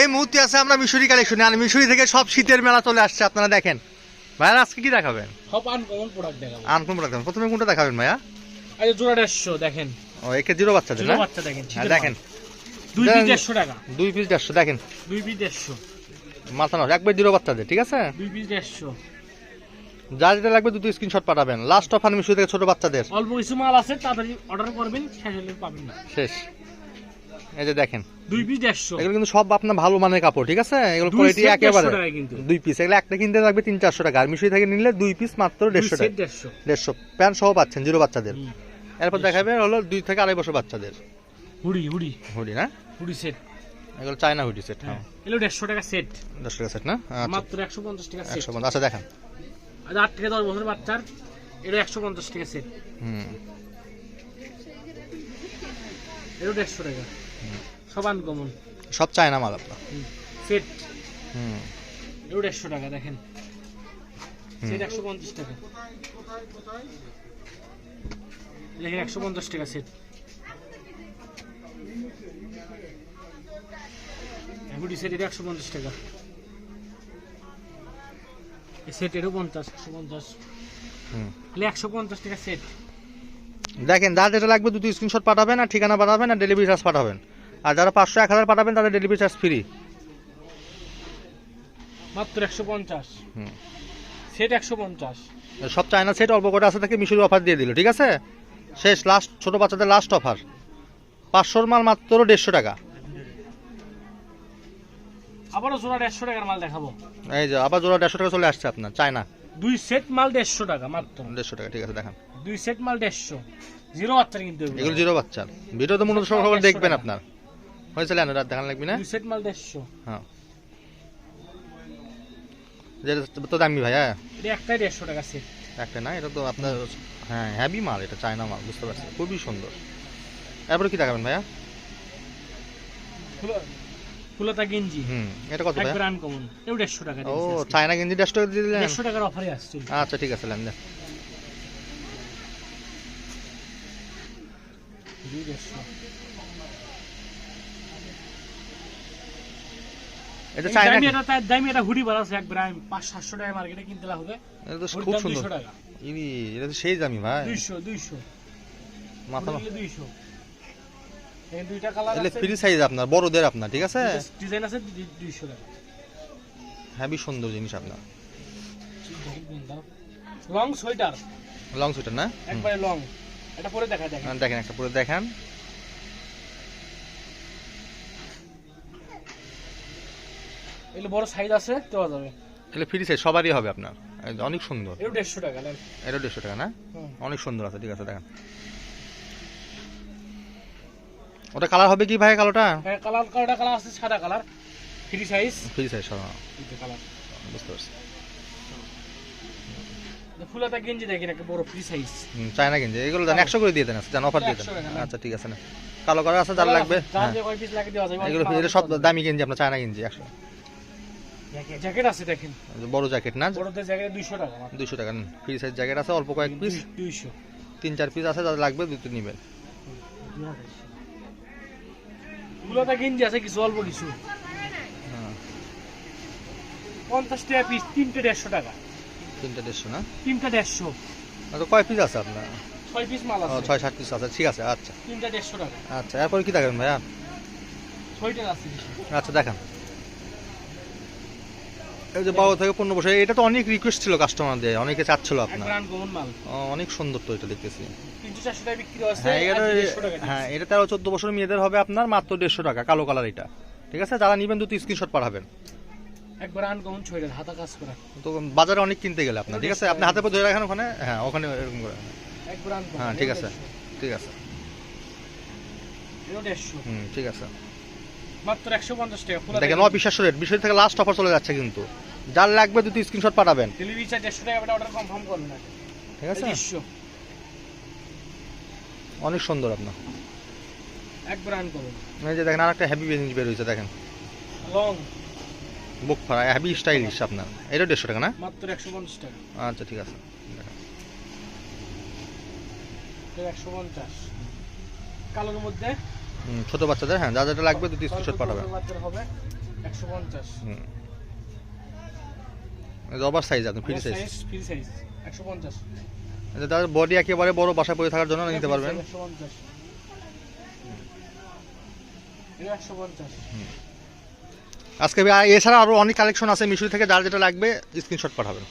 এই মুহূর্তে আছে আমরা মিশরি কালেকশনে আর মিশরি থেকে সব শীতের মেলা চলে আসছে আপনারা দেখেন। ভাইয়া আজকে কি দেখাবেন? সব আনকমন প্রোডাক্ট দেখাবো। আনকম রাখবেন প্রথমে কোনটা দেখাবেন ভাইয়া? আচ্ছা জোড়া দেড়শো দেখেন। ও একে জিরো বাচ্চাদের ছোট না বাচ্চা দেখেন হ্যাঁ, দেখেন। দুই পিস দেড়শো টাকা। দুই পিস দেড়শো দেখেন। দুই পিস দেড়শো। মাথা নষ্ট একবার জিরো বাচ্চাদের ঠিক আছে? দুই পিস দেড়শো। যা যেটা লাগবে দুটো স্ক্রিনশট পাঠাবেন। লাস্ট অফ মিশরি থেকে ছোট বাচ্চাদের। অল্প কিছু মাল আছে তাড়াতাড়ি অর্ডার করবেন শেষ হলে পাবেন না। শেষ। এই যে দেখেন। দুই পিস দেড়শো এগুলো কিন্তু সব আপনার ভালো মানের কাপড় ঠিক আছে? এগুলো কোয়ালিটি একেবারে 150 টাকায় কিন্তু। দুই পিস এগুলো একটা কিনতে লাগবে তিন চারশো টাকা। আর মিশরি থেকে নিলে দুই পিস মাত্র দেড়শো টাকা। দেড়শো। দেড়শো। প্যান্ট সহ পাচ্ছেন জিরো বাচ্চাদের। এরপর দেখাবে হলো দুই থেকে আড়াই বছর বাচ্চাদের। Hoodie hoodie. হুডি না? হুডি সেট এগুলো চায়না হুডি সেট হ্যাঁ। এগুলো দেড়শো টাকা সেট দশ টাকা সেট না? আচ্ছা। মাত্র একশো পঞ্চাশ টাকা সেট একশো পঞ্চাশ। আচ্ছা দেখেন। আর আট থেকে দশ বছর বাচ্চার এটা একশো পঞ্চাশ টাকা সেট হুম। এটা দেড়শো টাকা। সব আনকমন সব চায়না মাল আপনার। সেট হুম। এটা দেড়শো টাকা দেখেন। সেট একশো পঞ্চাশ টাকা। দেখেন একশো পঞ্চাশ টাকা সেট হুডি সেট এটা একশো পঞ্চাশ টাকা। এই সেট এরও পঞ্চাশ একশো পঞ্চাশ। একশো পঞ্চাশ টাকা সেট দেখেন যার লাগবে দুটো স্ক্রিনশট পাঠাবেন আর ঠিকানা পাঠাবেন আর ডেলিভারি চার্জ পাঠাবেন। আর যারা পাঁচশো এক হাজার পাঠাবেন তাদের ডেলিভারি চার্জ ফ্রি মাত্র একশো পঞ্চাশ। সেট একশো পঞ্চাশ। সব চায়না সেট অল্প করে আছে থেকে মিশরি অফার দিয়ে দিল ঠিক আছে? শেষ লাস্ট ছোট বাচ্চাদের লাস্ট অফার পাঁচশোর মাল মাত্র দেড়শো টাকা। আবারও জোড়া দেড়শো টাকার মাল দেখাবো। এই যে আবার জোড়া দেড়শো টাকা চলে আসছে আপনার চায়না দুই সেট মাল দেড়শো টাকা মাত্র। দেড়শো টাকা ঠিক আছে দেখান। দুই সেট মাল দেড়শো। জিরো বাচ্চার কিন্তু এগুলো। এগুলো জিরো বাচ্চার। ভিডিও তো মূলত সব দেখবেন আপনার। হয়েছে লেন রাত দেখান লাগবে না? সেট মাল দেড়শো। হ্যাঁ। যেটা তো দামি ভাই হ্যাঁ? এটা একটাই দেড়শো টাকা সেট একটা না এটা তো আপনার হ্যাঁ হ্যাভি মাল এটা চায়না মাল বুঝতে পারছি খুবই সুন্দর। এরপরে কি দেখাবেন ভাইয়া? ফুলতা গেঞ্জি। হুম এটা কত ভাইয়া? এও টাকা ও চায়না গেঞ্জি দেড়শো টাকা দিয়ে দিলেন টাকার অফারে আসছে আচ্ছা ঠিক আছে লেন দেন দুই দেড়শো এটা চায়না দামি এটা তার দামি এটা হুডি বার আছে একবার আমি পাঁচ সাতশো টাকা মার্কেটে কিনতে হবে এটা তো খুব সুন্দর। ইনি এটা তো সেই দামি ভাই। দুইশো দুইশো। মাথা হুডি দুইশো। এই দুইটা কালার আছে। ফ্রি সাইজ আপনার বড়দের আপনার ঠিক আছে? ডিজাইন আছে টাকা। হ্যাভি সুন্দর জিনিস আপনার। Long sweater. লং সুইটার না? একবারে লং। এটা পরে দেখা দেখেন। হ্যাঁ, দেখেন একটা পরে দেখান। এগুলো বড় সাইজ আছে দেওয়া যাবে। এগুলো ফ্রি সাইজ সবারই হবে আপনার। অনেক সুন্দর। এটাও দেড়শো টাকা নেন এটা দেড়শো টাকা না? অনেক সুন্দর আছে ঠিক আছে দেখেন। ওটা কালার হবে কি ভাই কালোটা? হ্যাঁ কালার কালারটা কালার আছে সাদা colour free size free size colour বুঝতে পারছি। ফুলাতা গেঞ্জি দেখেন একটা বড় ফ্রি সাইজ চায়না কিনছে এগুলো জান একশো করে দিয়ে দেন জান অফার দিয়ে দেন। 100 টাকা না। আচ্ছা ঠিক আছে না কালো করা আছে যার লাগবে হ্যাঁ। যে কয় পিস লাগে দেওয়া যাবে এগুলো সব দামি কিনছি আপনার চায়না কিনছি একশো। জ্যাকেট আছে দেখেন। বড় জ্যাকেট না? বড়দের জ্যাকেট দুইশো টাকা টাকা ফ্রি সাইজ জ্যাকেট আছে অল্প কয়েক পিস তিন চার পিস আছে যাদের লাগবে দুটো নেবেন। গেঞ্জি আছে কিছু অল্প কিছু। হ্যাঁ। পঞ্চাশ টাকা পিস তিনটে দেড়শো টাকা। তিনটা দেড়শো না? তিনটা দেড়শো। কয় পিস আছে আপনার? ছয় পিস মাল আছে। ছয় সাত পিস আছে ঠিক আছে আচ্ছা। তিনটা দেড়শো টাকা। আচ্ছা এরপর কি দেখাবেন ভাইয়া? ছয়টা আছে আচ্ছা দেখান। এই যে বারো থেকে পনেরো বছর এটা তো অনেক রিকোয়েস্ট ছিল কাস্টমারদের অনেকে চাচ্ছিল আপনার। অনেক সুন্দর তো এটা দেখতেছি। হ্যাঁ এটা হ্যাঁ এটা তেরো চোদ্দ বছর মেয়েদের হবে আপনার মাত্র দেড়শো টাকা কালো কালার এটা। ঠিক আছে? যারা নিবেন দুটো স্ক্রিনশট পাঠাবেন। একবার আনকমন ছয়টা হাতা কাজ করা। তো বাজারে অনেক কিনতে গেলে আপনার ঠিক আছে? আপনি হাতে পর ধরে রাখেন ওখানে হ্যাঁ ওখানে এরকম করে। একবার হ্যাঁ ঠিক আছে। ঠিক আছে। হুম ঠিক আছে। মাত্র একশো পঞ্চাশ টাকা দেখেন অবিশ্বাস্য রেট বিষয় থেকে লাস্ট অফার চলে যাচ্ছে কিন্তু। যার লাগবে দুটো স্ক্রিনশট পাঠাবেন। ডেলিভারি চার্জ দেড়শো টাকা অর্ডার কনফার্ম করবেন ঠিক আছে? অনেক সুন্দর আপনার। একবার আনকমন এই যে দেখেন আর একটা হ্যাপি জিনিস বের হয়েছে দেখেন। লং বুক ফাড়া হ্যাপি স্টাইলিশ আপনার। এটা দেড়শো টাকা না? মাত্র একশো পঞ্চাশ টাকা। আচ্ছা ঠিক আছে। দেখেন। একশো পঞ্চাশ। কালোর মধ্যে ছোট বাচ্চাদের হ্যাঁ যা যেটা লাগবে দুটি স্ক্রিনশট পাঠাবেন। পঞ্চাশ। ওভার সাইজ আপনি ফ্রি সাইজ ফ্রি সাইজ একশো পঞ্চাশ। তাদের বডি একেবারে বড় বাসায় পড়ে থাকার জন্য নিতে পারবেন। আজকে এছাড়া আরও অনেক কালেকশন আছে মিশুরি থেকে যার যেটা লাগবে স্ক্রিনশট পাঠাবেন।